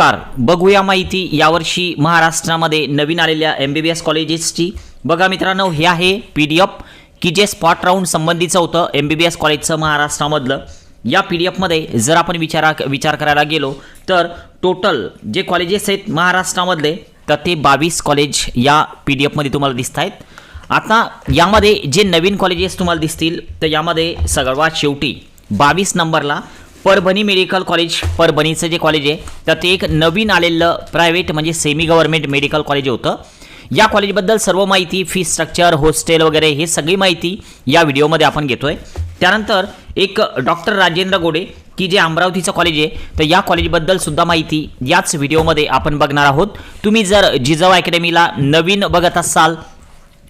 नमस्कार. बघूया माहिती. यावर्षी महाराष्ट्रामध्ये नवीन आलेल्या एम बी बी एस कॉलेजेसची. बघा मित्रांनो हे आहे पी डी एफ की जे स्पॉट राऊंड संबंधीचं होतं एम बी बी एस कॉलेजचं महाराष्ट्रामधलं. या पी डी एफमध्ये जर आपण विचारा विचार करायला गेलो तर टोटल जे कॉलेजेस आहेत महाराष्ट्रामधले तर ते बावीस कॉलेज या पी डी एफमध्ये तुम्हाला दिसत आहेत आता यामध्ये जे नवीन कॉलेजेस तुम्हाला दिसतील तर यामध्ये सर्वात शेवटी बावीस नंबरला परभणी मेडिकल कॉलेज परभणीचं जे कॉलेज आहे तर ते एक नवीन आलेलं प्रायव्हेट म्हणजे सेमी गव्हर्नमेंट मेडिकल कॉलेज होतं. या कॉलेजबद्दल सर्व माहिती फी स्ट्रक्चर हॉस्टेल वगैरे हे सगळी माहिती या व्हिडिओमध्ये आपण घेतोय. त्यानंतर एक डॉक्टर राजेंद्र गोडे की जे अमरावतीचं कॉलेज आहे तर या कॉलेजबद्दल सुद्धा माहिती याच व्हिडिओमध्ये आपण बघणार आहोत. तुम्ही जर जिजाऊ अकॅडमीला नवीन बघत असाल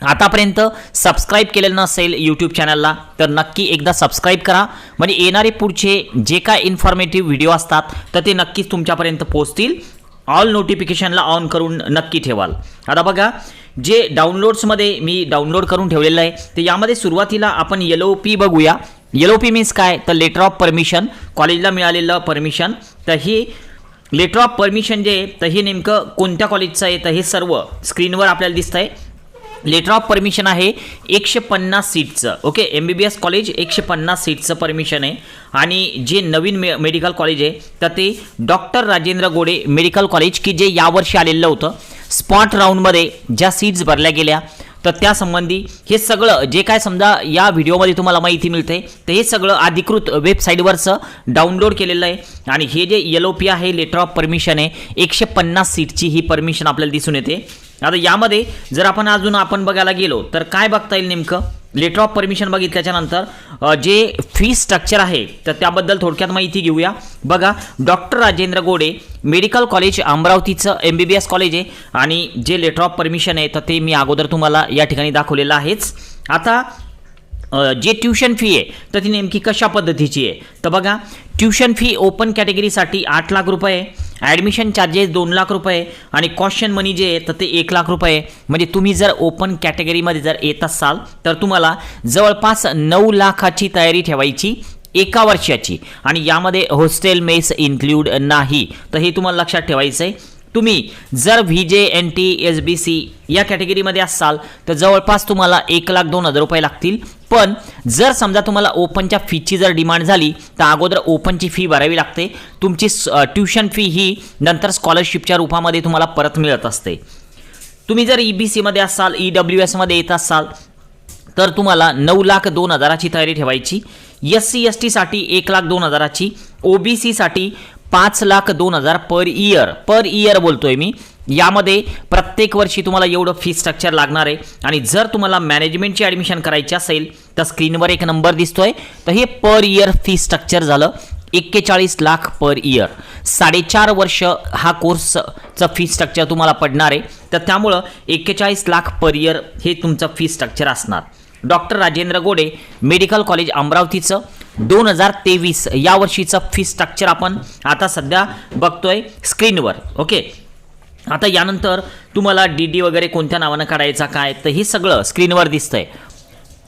आतापर्यंत सबस्क्राईब केलेलं नसेल यूट्यूब चॅनलला तर नक्की एकदा सबस्क्राईब करा. म्हणजे येणारे पुढचे जे काय इन्फॉर्मेटिव्ह व्हिडिओ असतात तर ते नक्कीच तुमच्यापर्यंत पोहोचतील. ऑल नोटिफिकेशनला ऑन करून नक्की ठेवाल. आता बघा जे डाउनलोड्समध्ये मी डाउनलोड करून ठेवलेलं आहे तर यामध्ये सुरुवातीला आपण येलो पी बघूया. येलो पी मीन्स काय? तर लेटर ऑफ परमिशन कॉलेजला मिळालेलं परमिशन तर ही लेटर ऑफ परमिशन जे आहे तर हे नेमकं कोणत्या कॉलेजचं आहे? तर हे सर्व स्क्रीनवर आपल्याला दिसतं आहे लेटर ऑफ परमिशन आहे एकशे पन्नास सीटचं okay M B B S college एकशे पन्नास सीटचं परमिशन आहे. आणि जे नवीन मे मेडिकल कॉलेज आहे तर ते doctor Rajendra Gode medical college की जे यावर्षी आलेलं होतं. स्पॉट राऊंडमध्ये ज्या सीट्स भरल्या गेल्या तर त्यासंबंधी हे सगळं जे काय समजा या व्हिडिओमध्ये तुम्हाला माहिती मिळते तर हे सगळं अधिकृत वेबसाईटवरचं डाउनलोड केलेलं आहे. आणि हे जे एल पी आहे लेटर ऑफ परमिशन आहे एकशे पन्नास सीटची ही परमिशन आपल्याला दिसून येते. आता यामध्ये जर आपण अजून आपण बघायला गेलो तर काय बघता येईल नेमकं? लेटर ऑफ परमिशन बघितल्याच्या नंतर जे फी स्ट्रक्चर आहे तर त्याबद्दल थोडक्यात माहिती घेऊया. बघा doctor Rajendra Gode medical college अमरावतीचं M B B S college आहे आणि जे लेटर ऑफ परमिशन आहे तर ते मी अगोदर तुम्हाला या ठिकाणी दाखवलेलं आहेच. आता जे ट्यूशन फी आहे तर ती नेमकी कशा पद्धतीची आहे? तर बघा ट्युशन फी ओपन कॅटेगरीसाठी आठ लाख रुपये ॲडमिशन चार्जेस दोन लाख रुपये आणि क्वेश्चन मनी जे आहे तर ते एक लाख रुपये म्हणजे तुम्ही जर ओपन कॅटेगरीमध्ये जर येत असाल तर तुम्हाला जवळपास नऊ लाखाची तयारी ठेवायची एका वर्षाची. आणि यामध्ये हॉस्टेल मेस इन्क्ल्यूड नाही तर हे तुम्हाला लक्षात ठेवायचं आहे तुम्ही जर V J N T S B C या कॅटेगरीमध्ये असाल तर जवळपास तुम्हाला एक लाख दोन हजार रुपये लागतील. पण जर समजा तुम्हाला ओपनच्या फीची जर डिमांड झाली तर अगोदर ओपनची फी भरावी लागते. तुमची ट्युशन फी ही नंतर स्कॉलरशिपच्या रूपामध्ये तुम्हाला परत मिळत असते. तुम्ही जर ई बी सीमध्ये असाल ई डब्ल्यू एसमध्ये येत असाल तर तुम्हाला नऊ लाख दोन हजाराची तयारी ठेवायची. एस सी एस टीसाठी एक लाख दोन हजाराची ओ बी सीसाठी पाच लाख दोन हजार पर इयर पर इयर बोलतोय मी. यामध्ये प्रत्येक वर्षी तुम्हाला एवढं फी स्ट्रक्चर लागणार आहे. आणि जर तुम्हाला मॅनेजमेंटची ॲडमिशन करायची असेल तर स्क्रीनवर एक नंबर दिसतोय. तर हे पर इयर फी स्ट्रक्चर झालं. एक्केचाळीस लाख पर इयर साडेचार वर्ष हा कोर्सचं फी स्ट्रक्चर तुम्हाला पडणार आहे. तर त्यामुळं एक्केचाळीस लाख पर इयर हे तुमचं फी स्ट्रक्चर असणार. Doctor Rajendra Gode medical college अमरावतीचं. दोन हजार तेवीस या वर्षीचं फी स्ट्रक्चर आपण आता सध्या बघतोय स्क्रीनवर ओके आता यानंतर तुम्हाला डी डी वगैरे कोणत्या नावानं काढायचा काय? तर हे सगळं स्क्रीनवर दिसतंय.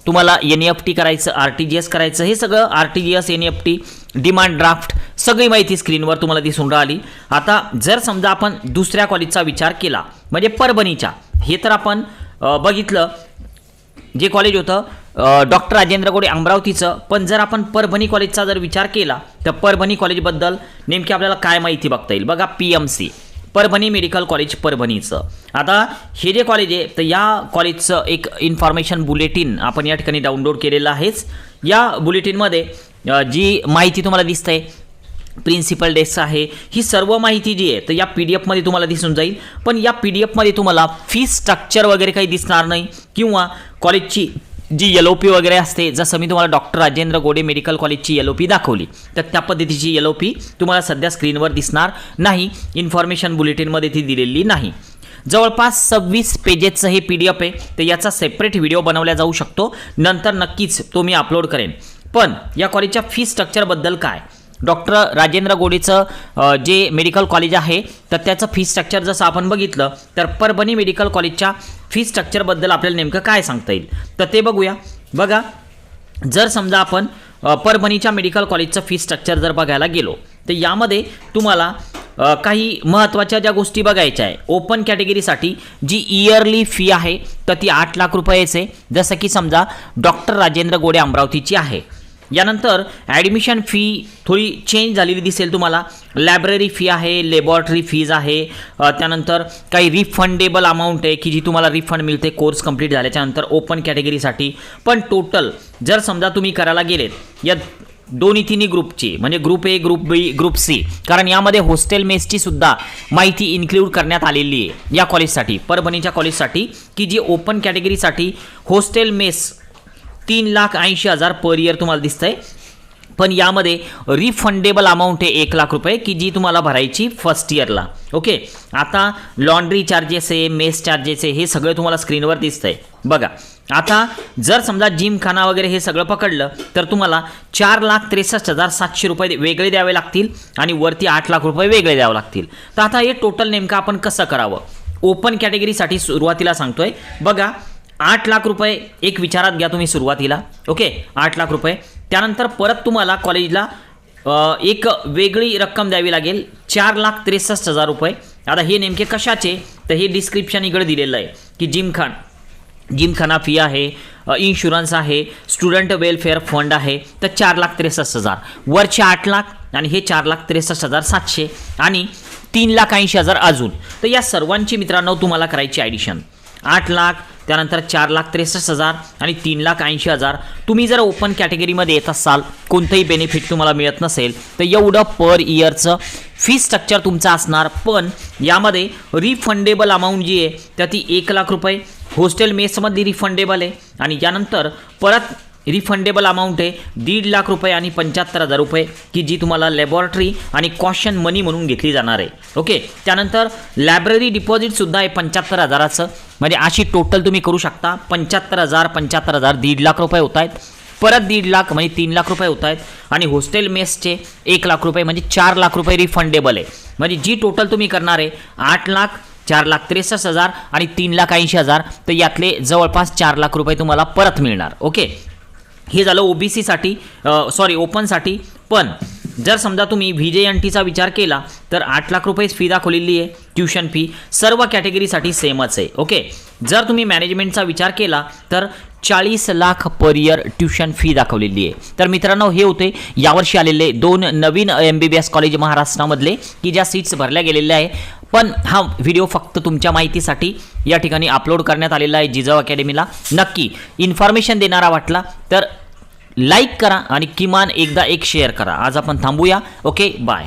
तुम्हाला एन एफ टी करायचं आर टी जी एस करायचं हे सगळं R T G S N F T demand draft सगळी माहिती स्क्रीनवर तुम्हाला दिसून राहिली. आता जर समजा आपण दुसऱ्या कॉलेजचा विचार केला म्हणजे परभणीच्या हे तर आपण बघितलं. जे कॉलेज होतं डॉक्टर राजेंद्र गोडे अमरावतीचं पण जर आपण परभणी कॉलेजचा जर विचार केला तर परभणी कॉलेजबद्दल नेमकी आपल्याला काय माहिती बघता येईल? बघा P M C Parbhani medical college परभणीचं. आता हे जे कॉलेज आहे तर या कॉलेजचं एक इन्फॉर्मेशन बुलेटिन आपण या ठिकाणी डाउनलोड केलेलं आहेच. या बुलेटिनमध्ये जी माहिती तुम्हाला दिसते प्रिन्सिपल डेस्क आहे ही सर्व माहिती जी आहे तर या पी डी एफमध्ये तुम्हाला दिसून जाईल. पण या पी डी एफमध्ये तुम्हाला फी स्ट्रक्चर वगैरे काही दिसणार नाही किंवा कॉलेजची जी एल ओ पी वगैरे असते जसं मी तुम्हाला डॉक्टर राजेंद्र गोडे मेडिकल कॉलेजची एल ओ पी दाखवली तर त्या पद्धतीची एल ओ पी तुम्हाला सध्या स्क्रीनवर दिसणार नाही इन्फॉर्मेशन बुलेटिनमध्ये ती दिलेली नाही. जवळपास सव्वीस पेजेसचं हे पी डी एफ आहे तर याचा सेपरेट व्हिडिओ बनवला जाऊ शकतो नंतर नक्कीच तो मी अपलोड करेन. पण या कॉलेजच्या फी स्ट्रक्चरबद्दल काय? डॉक्टर राजेंद्र गोडेचं जे मेडिकल कॉलेज आहे तर त्याचं फी स्ट्रक्चर जसं आपण बघितलं तर परभणी मेडिकल कॉलेजच्या फी स्ट्रक्चरबद्दल आपल्याला नेमकं काय सांगता येईल? तर ते बघूया. बघा जर समजा आपण परभणीच्या मेडिकल कॉलेजचं फी स्ट्रक्चर जर बघायला गेलो तर यामध्ये तुम्हाला काही महत्त्वाच्या ज्या गोष्टी बघायच्या आहे ओपन कॅटेगरीसाठी जी इयरली फी आहे तर ती आठ लाख रुपयेच आहे. जसं की समजा डॉक्टर राजेंद्र गोडे अमरावतीची आहे. यानंतर ॲडमिशन फी थोडी चेंज झालेली दिसेल तुम्हाला. लायब्ररी फी आहे लेबॉरेटरी फीज आहे. त्यानंतर काही रिफंडेबल अमाऊंट आहे की जी तुम्हाला रिफंड मिळते कोर्स कंप्लीट झाल्याच्यानंतर ओपन कॅटेगरीसाठी पण टोटल जर समजा तुम्ही करायला गेलेत या दोन्ही तिन्ही ग्रुपची म्हणजे group A group B group C कारण यामध्ये हॉस्टेल मेसची सुद्धा माहिती इन्क्लूड करण्यात आलेली आहे या कॉलेजसाठी परभणीच्या कॉलेजसाठी की जी ओपन कॅटेगरीसाठी हॉस्टेल मेस तीन लाख ऐंशी हजार पर इयर तुम्हाला दिसतंय. पण यामध्ये रिफंडेबल अमाऊंट आहे एक लाख रुपये की जी तुम्हाला भरायची फर्स्ट इयरला ओके आता लॉन्ड्री चार्जेस आहे मेस चार्जेस आहे हे सगळं तुम्हाला स्क्रीनवर दिसतंय. बघा. आता जर समजा जिमखाना वगैरे हे सगळं पकडलं तर तुम्हाला चार लाख त्रेसष्ट हजार सातशे रुपये वेगळे द्यावे लागतील आणि वरती आठ लाख रुपये वेगळे द्यावे लागतील. तर आता हे टोटल नेमकं आपण कसं करावं? ओपन कॅटेगरीसाठी सुरुवातीला सांगतोय. बघा आठ लाख रुपये एक विचारात घ्या तुम्ही सुरुवातीला ओके? आठ लाख रुपये. त्यानंतर परत तुम्हाला कॉलेजला एक वेगळी रक्कम द्यावी लागेल चार लाख त्रेसष्ट हजार रुपये. आता हे नेमके कशाचे? तर हे डिस्क्रिप्शन इकडे दिलेलं आहे की जिमखान जिमखाना फी आहे इन्शुरन्स आहे स्टुडंट वेलफेअर फंड आहे तर चार लाख त्रेसष्ट हजार. वरचे आठ लाख आणि हे चार लाख त्रेसष्ट हजार सातशे आणि तीन लाख ऐंशी हजार अजून. तर या सर्वांची मित्रांनो तुम्हाला करायची ॲडिशन आठ लाख त्यानंतर चार लाख त्रेसष्ट हजार आणि तीन लाख ऐंशी हजार. तुम्ही जर ओपन कॅटेगरीमध्ये येत असाल कोणतंही बेनिफिट तुम्हाला मिळत नसेल तर एवढं पर इयरचं फी स्ट्रक्चर तुमचं असणार. पण यामध्ये रिफंडेबल अमाऊंट जी आहे तर ती एक लाख रुपये. हॉस्टेल मेसमध्ये रिफंडेबल आहे. आणि यानंतर परत रिफंडेबल अमाऊंट आहे. दीड लाख रुपये आणि पंच्याहत्तर हजार रुपये की जी तुम्हाला लॅबॉरेटरी आणि कॉशन मनी म्हणून घेतली जाणार आहे. ओके त्यानंतर लायब्ररी डिपॉझिटसुद्धा आहे पंच्याहत्तर हजाराचं. म्हणजे अशी टोटल तुम्ही करू शकता. पंच्याहत्तर हजार पंच्याहत्तर हजार दीड लाख रुपये होत आहेत. परत दीड लाख म्हणजे तीन लाख रुपये होत आहेत. आणि हॉस्टेल मेसचे एक लाख रुपये म्हणजे चार लाख रुपये रिफंडेबल आहे. म्हणजे जी टोटल तुम्ही करणार आहे आठ लाख चार लाख त्रेसष्ट हजार आणि तीन लाख ऐंशी हजार तर यातले जवळपास चार लाख रुपये तुम्हाला परत मिळणार. ओके हे झालं ओ बी सीसाठी सॉरी ओपनसाठी. पण जर समजा तुम्ही व्ही जे एन टीचा विचार केला तर आठ लाख रुपयेच फी दाखवलेली आहे ट्युशन फी सर्व कॅटेगरीसाठी सेमच आहे ओके जर तुम्ही मॅनेजमेंटचा विचार केला तर चाळीस lakh per year tuition fee दाखवलेली आहे. तर मित्रांनो हे होते यावर्षी आलेले दोन नवीन M B B S college महाराष्ट्रामधले की ज्या सीट्स भरल्या गेलेल्या आहे. पण हा व्हिडिओ फक्त तुमच्या माहितीसाठी या ठिकाणी अपलोड करण्यात आलेला आहे जिजाऊ अकॅडमीला नक्की इन्फॉर्मेशन देणारा वाटला तर लाईक करा आणि किमान एकदा एक शेअर करा. आज आपण थांबूया. Okay bye